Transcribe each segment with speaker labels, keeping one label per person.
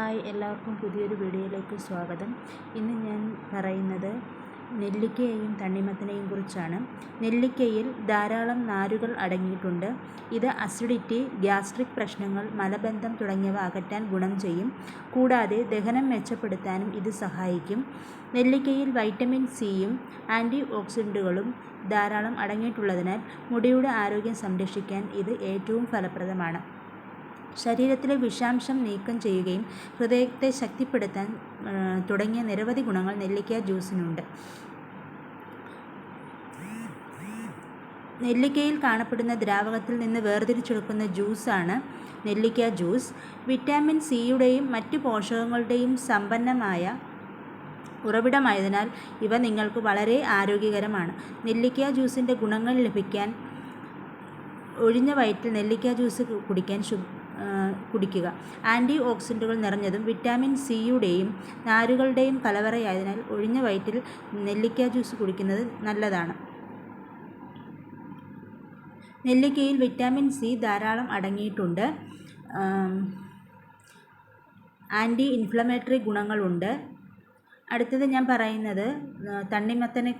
Speaker 1: Hi എല്ലാവർക്കും പുതിയൊരു വീഡിയോയിലേക്ക് സ്വാഗതം. ഇന്ന് ഞാൻ പറയുന്നത് നെല്ലിക്കയെയും തണ്ണിമത്തനെയും കുറിച്ചാണ്. നെല്ലിക്കയിൽ ധാരാളം നാരുകൾ അടങ്ങിയിട്ടുണ്ട്. ഇത് അസിഡിറ്റി ഗ്യാസ്ട്രിക് പ്രശ്നങ്ങൾ മലബന്ധം തുടങ്ങിയവ അകറ്റാൻ ഗുണം ചെയ്യും. കൂടാതെ ദഹനം മെച്ചപ്പെടുത്താനും ഇത് സഹായിക്കും. നെല്ലിക്കയിൽ വൈറ്റമിൻ സിയും ആന്റി ഓക്സിഡന്റുകളും ധാരാളം അടങ്ങിയിട്ടുള്ളതിനാൽ മുടിയുടെ ആരോഗ്യം സംരക്ഷിക്കാൻ ഇത് ഏറ്റവും ഫലപ്രദമാണ്. ശരീരത്തിലെ വിഷാംശം നീക്കം ചെയ്യുകയും ഹൃദയത്തെ ശക്തിപ്പെടുത്താൻ തുടങ്ങിയ നിരവധി ഗുണങ്ങൾ നെല്ലിക്ക ജ്യൂസിനുണ്ട്. നെല്ലിക്കയിൽ കാണപ്പെടുന്ന ദ്രാവകത്തിൽ നിന്ന് വേർതിരിച്ചെടുക്കുന്ന ജ്യൂസാണ് നെല്ലിക്ക ജ്യൂസ്. വിറ്റാമിൻ സിയുടെയും മറ്റ് പോഷകങ്ങളുടെയും സമ്പന്നമായ ഉറവിടമായതിനാൽ ഇവ നിങ്ങൾക്ക് വളരെ ആരോഗ്യകരമാണ്. നെല്ലിക്ക ജ്യൂസിന്റെ ഗുണങ്ങൾ ലഭിക്കാൻ ഒഴിഞ്ഞ വയറ്റിൽ നെല്ലിക്ക ജ്യൂസ് കുടിക്കാൻ കുടിക്കുക. ആന്റി ഓക്സിഡന്റുകൾ നിറഞ്ഞതും വിറ്റാമിൻ സിയുടെയും നാരുകളുടെയും കലവറയായതിനാൽ ഒഴിഞ്ഞ വയറ്റിൽ നെല്ലിക്ക ജ്യൂസ് കുടിക്കുന്നത് നല്ലതാണ്. നെല്ലിക്കയിൽ വിറ്റാമിൻ സി ധാരാളം അടങ്ങിയിട്ടുണ്ട്. ആന്റി ഇൻഫ്ലമേറ്ററി ഗുണങ്ങളുണ്ട്. അടുത്തത് ഞാൻ പറയുന്നത് തണ്ണിമത്തനെ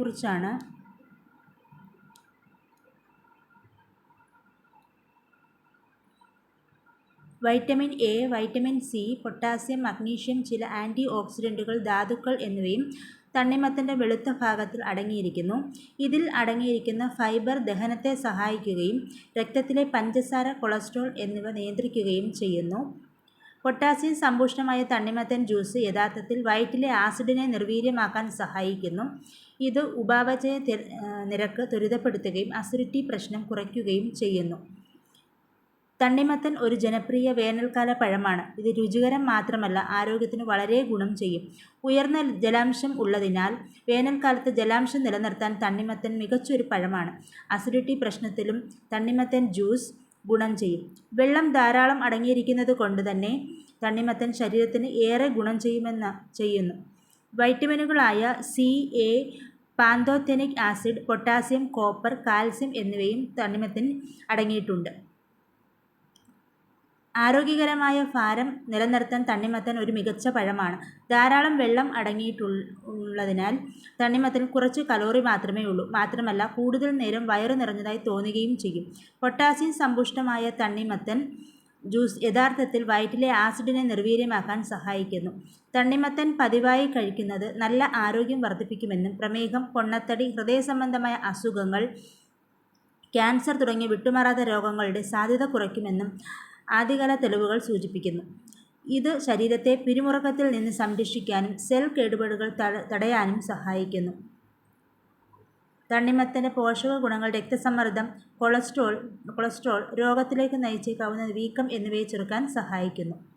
Speaker 1: vitamin A vitamin C potassium magnesium ചില ആന്റി ഓക്സിഡന്റുകൾ ധാതുക്കൾ എന്നിവയും തണ്ണിമത്തന്റെ വെളുത്ത ഭാഗത്തിൽ അടങ്ങിയിരിക്കുന്നു. ഇതിൽ അടങ്ങിയിരിക്കുന്ന ഫൈബർ ദഹനത്തെ സഹായിക്കുകയും രക്തത്തിലെ പഞ്ചസാര കൊളസ്ട്രോൾ എന്നിവ നിയന്ത്രിക്കുകയും ചെയ്യുന്നു. പൊട്ടാസ്യം സമ്പുഷ്ടമായ തണ്ണിമത്തൻ ജ്യൂസ് യഥാർത്ഥത്തിൽ വയറ്റിലെ ആസിഡിനെ നിർവീര്യമാക്കാൻ സഹായിക്കുന്നു. ഇത് ഉപാപചയ നിരക്ക് ത്വരിതപ്പെടുത്തുകയും അസിഡിറ്റി പ്രശ്നം കുറയ്ക്കുകയും ചെയ്യുന്നു. തണ്ണിമത്തൻ ഒരു ജനപ്രിയ വേനൽക്കാല പഴമാണ്. ഇത് രുചികരം മാത്രമല്ല ആരോഗ്യത്തിന് വളരെ ഗുണം ചെയ്യും. ഉയർന്ന ജലാംശം ഉള്ളതിനാൽ വേനൽക്കാലത്ത് ജലാംശം നിലനിർത്താൻ തണ്ണിമത്തൻ മികച്ചൊരു പഴമാണ്. അസിഡിറ്റി പ്രശ്നത്തിലും തണ്ണിമത്തൻ ജ്യൂസ് ഗുണം ചെയ്യും. വെള്ളം ധാരാളം അടങ്ങിയിരിക്കുന്നത് കൊണ്ട് തന്നെ തണ്ണിമത്തൻ ശരീരത്തിന് ഏറെ ഗുണം ചെയ്യുമെന്ന ചെയ്യുന്നു. വൈറ്റമിനുകളായ C A pantothenic acid potassium copper calcium എന്നിവയും തണ്ണിമത്തൻ അടങ്ങിയിട്ടുണ്ട്. ആരോഗ്യകരമായ ഭാരം നിലനിർത്താൻ തണ്ണിമത്തൻ ഒരു മികച്ച പഴമാണ്. ധാരാളം വെള്ളം അടങ്ങിയിട്ടുള്ളതിനാൽ തണ്ണിമത്തൻ കുറച്ച് കലോറി മാത്രമേ ഉള്ളൂ. മാത്രമല്ല കൂടുതൽ നേരം വയറു നിറഞ്ഞതായി തോന്നുകയും ചെയ്യും. പൊട്ടാസ്യം സമ്പുഷ്ടമായ തണ്ണിമത്തൻ ജ്യൂസ് യഥാർത്ഥത്തിൽ വയറ്റിലെ ആസിഡിനെ നിർവീര്യമാക്കാൻ സഹായിക്കുന്നു. തണ്ണിമത്തൻ പതിവായി കഴിക്കുന്നത് നല്ല ആരോഗ്യം വർദ്ധിപ്പിക്കുമെന്നും പ്രമേഹം പൊണ്ണത്തടി ഹൃദയ സംബന്ധമായ അസുഖങ്ങൾ ക്യാൻസർ തുടങ്ങിയ വിട്ടുമാറാത്ത രോഗങ്ങളുടെ സാധ്യത കുറയ്ക്കുമെന്നും ആദ്യകാല തെളിവുകൾ സൂചിപ്പിക്കുന്നു. ഇത് ശരീരത്തെ പിരിമുറക്കത്തിൽ നിന്ന് സംരക്ഷിക്കാനും സെൽ കേടുപാടുകൾ തടയാനും സഹായിക്കുന്നു. തണ്ണിമത്തന്റെ പോഷക ഗുണങ്ങൾ രക്തസമ്മർദ്ദം കൊളസ്ട്രോൾ കൊളസ്ട്രോൾ രോഗത്തിലേക്ക് നയിച്ചേക്കാവുന്ന വീക്കം എന്നിവയെ ചെറുക്കാൻ സഹായിക്കുന്നു.